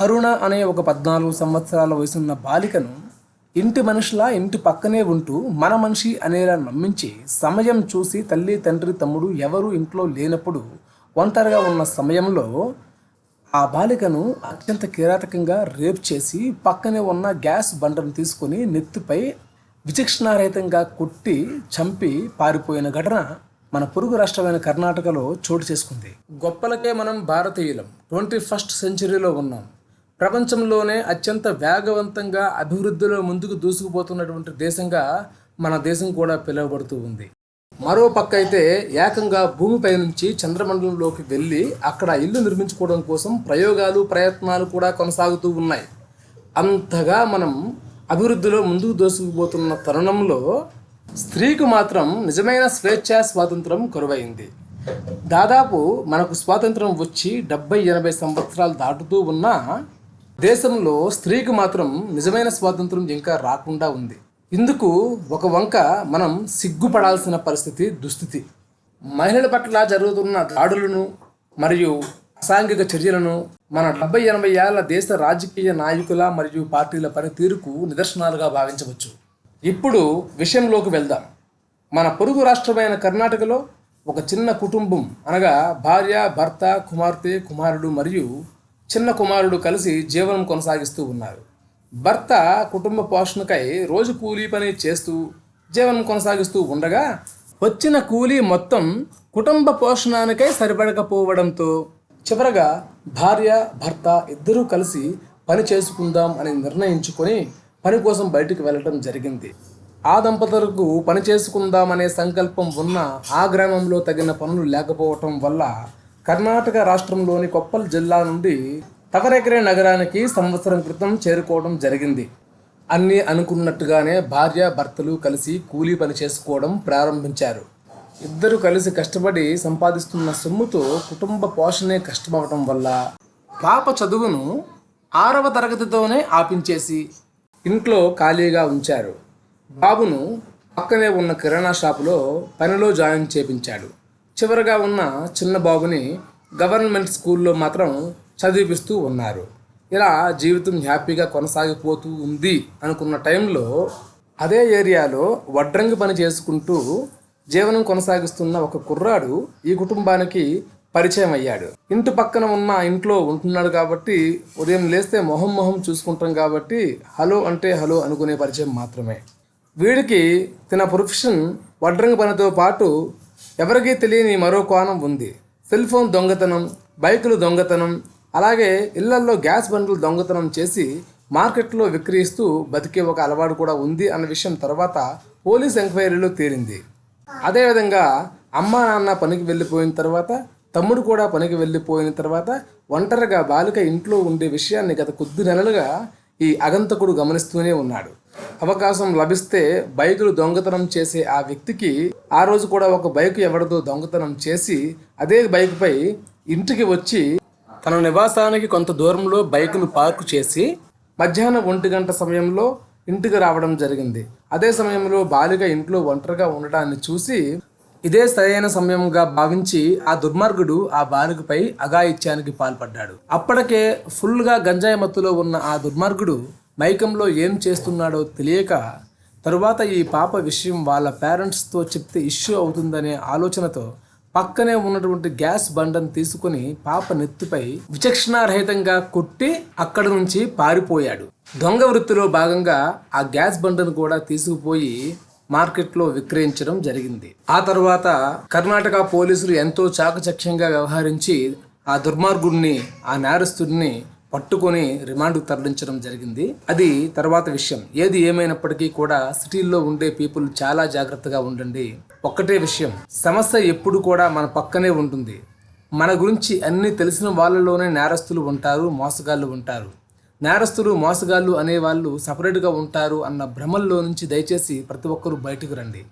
అరుణ అనే ఒక పద్నాలుగు సంవత్సరాల వయసున్న బాలికను ఇంటి మనిషిలా ఇంటి పక్కనే ఉంటూ మన మనిషి అనేలా నమ్మించి సమయం చూసి తల్లి తండ్రి తమ్ముడు ఎవరు ఇంట్లో లేనప్పుడు ఒంటరిగా ఉన్న సమయంలో ఆ బాలికను అత్యంత కిరాతకంగా రేప్ చేసి పక్కనే ఉన్న గ్యాస్ బండను తీసుకొని నెత్తిపై విచక్షణారహితంగా కొట్టి చంపి పారిపోయిన ఘటన మన పొరుగు రాష్ట్రమైన కర్ణాటకలో చోటు చేసుకుంది. గొప్పలకే మనం భారతీయులం. ట్వంటీ ఫస్ట్ సెంచరీలో ఉన్నాం. ప్రపంచంలోనే అత్యంత వేగవంతంగా అభివృద్ధిలో ముందుకు దూసుకుపోతున్నటువంటి దేశంగా మన దేశం కూడా పిలువబడుతూ ఉంది. మరో పక్క అయితే ఏకంగా భూమిపై నుంచి చంద్రమండలంలోకి వెళ్ళి అక్కడ ఇల్లు నిర్మించుకోవడం కోసం ప్రయోగాలు ప్రయత్నాలు కూడా కొనసాగుతూ ఉన్నాయి. అంతగా మనం అభివృద్ధిలో ముందుకు దూసుకుపోతున్న తరుణంలో స్త్రీకు మాత్రం నిజమైన స్వేచ్ఛా స్వాతంత్రం కరువైంది. దాదాపు మనకు స్వాతంత్రం వచ్చి డెబ్బై ఎనభై సంవత్సరాలు దాటుతూ ఉన్నా దేశంలో స్త్రీకి మాత్రం నిజమైన స్వాతంత్రం ఇంకా రాకుండా ఉంది. ఇందుకు ఒక వంక మనం సిగ్గుపడాల్సిన పరిస్థితి దుస్థితి. మహిళల పట్ల జరుగుతున్న దాడులను మరియు అసాంఘిక చర్యలను మన డెబ్బై ఎనభై ఏళ్ళ దేశ రాజకీయ నాయకుల మరియు పార్టీల పనితీరుకు నిదర్శనాలుగా భావించవచ్చు. ఇప్పుడు విషయంలోకి వెళ్దాం. మన పొరుగు రాష్ట్రమైన కర్ణాటకలో ఒక చిన్న కుటుంబం అనగా భార్య భర్త కుమార్తె కుమారుడు మరియు చిన్న కుమారుడు కలిసి జీవనం కొనసాగిస్తూ ఉన్నారు. భర్త కుటుంబ పోషణకై రోజు కూలీ పని చేస్తూ జీవనం కొనసాగిస్తూ ఉండగా వచ్చిన కూలీ మొత్తం కుటుంబ పోషణానికై సరిపడకపోవడంతో చివరగా భార్య భర్త ఇద్దరూ కలిసి పని చేసుకుందాం అని నిర్ణయించుకొని పని కోసం బయటికి వెళ్ళటం జరిగింది. ఆ దంపతులకు పని చేసుకుందామనే సంకల్పం ఉన్న ఆ గ్రామంలో తగిన పనులు లేకపోవటం వల్ల కర్ణాటక రాష్ట్రంలోని కొప్పల్ జిల్లా నుండి తవరెకరే నగరానికి సంవత్సరం క్రితం చేరుకోవడం జరిగింది. అన్నీ అనుకున్నట్టుగానే భార్య భర్తలు కలిసి కూలీ పని చేసుకోవడం ప్రారంభించారు. ఇద్దరు కలిసి కష్టపడి సంపాదిస్తున్న సొమ్ముతో కుటుంబ పోషణే కష్టమవటం వల్ల పాప చదువును ఆరవ తరగతితోనే ఆపించేసి ఇంట్లో ఖాళీగా ఉంచారు. బాబును పక్కనే ఉన్న కిరాణా షాపులో పనిలో జాయిన్ చేపించాడు. చివరగా ఉన్న చిన్న బాబుని గవర్నమెంట్ స్కూల్లో మాత్రం చదివిపిస్తూ ఉన్నారు. ఇలా జీవితం హ్యాపీగా కొనసాగిపోతూ ఉంది అనుకున్న టైంలో అదే ఏరియాలో వడ్రంగి పని చేసుకుంటూ జీవనం కొనసాగిస్తున్న ఒక కుర్రాడు ఈ కుటుంబానికి పరిచయం అయ్యాడు. ఇంటి పక్కన ఉన్న ఇంట్లో ఉంటున్నాడు కాబట్టి ఉదయం లేస్తే మొహం మొహం చూసుకుంటాం కాబట్టి హలో అంటే హలో అనుకునే పరిచయం మాత్రమే. వీడికి తన ప్రొఫెషన్ వడ్రంగి పనితో పాటు ఎవరికీ తెలియని మరో కోణం ఉంది. సెల్ ఫోన్ దొంగతనం బైకులు దొంగతనం అలాగే ఇళ్ళల్లో గ్యాస్ బండ్లు దొంగతనం చేసి మార్కెట్లో విక్రయిస్తూ బతికే ఒక అలవాటు కూడా ఉంది అన్న విషయం తర్వాత పోలీస్ ఎంక్వైరీలో తేలింది అదేవిధంగా అమ్మా నాన్న పనికి వెళ్ళిపోయిన తర్వాత తమ్ముడు కూడా పనికి వెళ్ళిపోయిన తర్వాత ఒంటరిగా బాలిక ఇంట్లో ఉండే విషయాన్ని గత కొద్ది నెలలుగా ఈ అగంతకుడు గమనిస్తూనే ఉన్నాడు. అవకాశం లభిస్తే బైకులు దొంగతనం చేసే ఆ వ్యక్తికి ఆ రోజు కూడా ఒక బైక్ ఎవరిదో దొంగతనం చేసి అదే బైక్పై ఇంటికి వచ్చి తన నివాసానికి కొంత దూరంలో బైక్ను పార్కు చేసి మధ్యాహ్నం ఒంటి గంట సమయంలో ఇంటికి రావడం జరిగింది. అదే సమయంలో బాలిక ఇంట్లో ఒంటరిగా ఉండడాన్ని చూసి ఇదే సరైన సమయంగా భావించి ఆ దుర్మార్గుడు ఆ బాలికపై అఘాయిత్యానికి పాల్పడ్డాడు. అప్పటికే ఫుల్గా గంజాయి మత్తులో ఉన్న ఆ దుర్మార్గుడు మైకంలో ఏం చేస్తున్నాడో తెలియక తరువాత ఈ పాప విషయం వాళ్ళ పేరెంట్స్తో చెప్తే ఇష్యూ అవుతుందనే ఆలోచనతో పక్కనే ఉన్నటువంటి గ్యాస్ బండను తీసుకుని పాప నెత్తిపై విచక్షణారహితంగా కొట్టి అక్కడి నుంచి పారిపోయాడు. దొంగ వృత్తిలో భాగంగా ఆ గ్యాస్ బండను కూడా తీసుకుపోయి మార్కెట్లో విక్రయించడం జరిగింది. ఆ తర్వాత కర్ణాటక పోలీసులు ఎంతో చాకచక్యంగా వ్యవహరించి ఆ దుర్మార్గుడిని ఆ నేరస్తుడిని పట్టుకొని రిమాండ్కు తరలించడం జరిగింది. అది తర్వాత విషయం. ఏది ఏమైనప్పటికీ కూడా సిటీల్లో ఉండే పీపుల్ చాలా జాగ్రత్తగా ఉండండి. ఒక్కటే విషయం. సమస్య ఎప్పుడు కూడా మన పక్కనే ఉంటుంది. మన గురించి అన్నీ తెలిసిన వాళ్ళలోనే నేరస్తులు ఉంటారు మోసగాళ్ళు ఉంటారు. నేరస్తులు మోసగాళ్ళు అనేవాళ్ళు సపరేట్గా ఉంటారు అన్న భ్రమల్లో నుంచి దయచేసి ప్రతి ఒక్కరూ బయటకు రండి.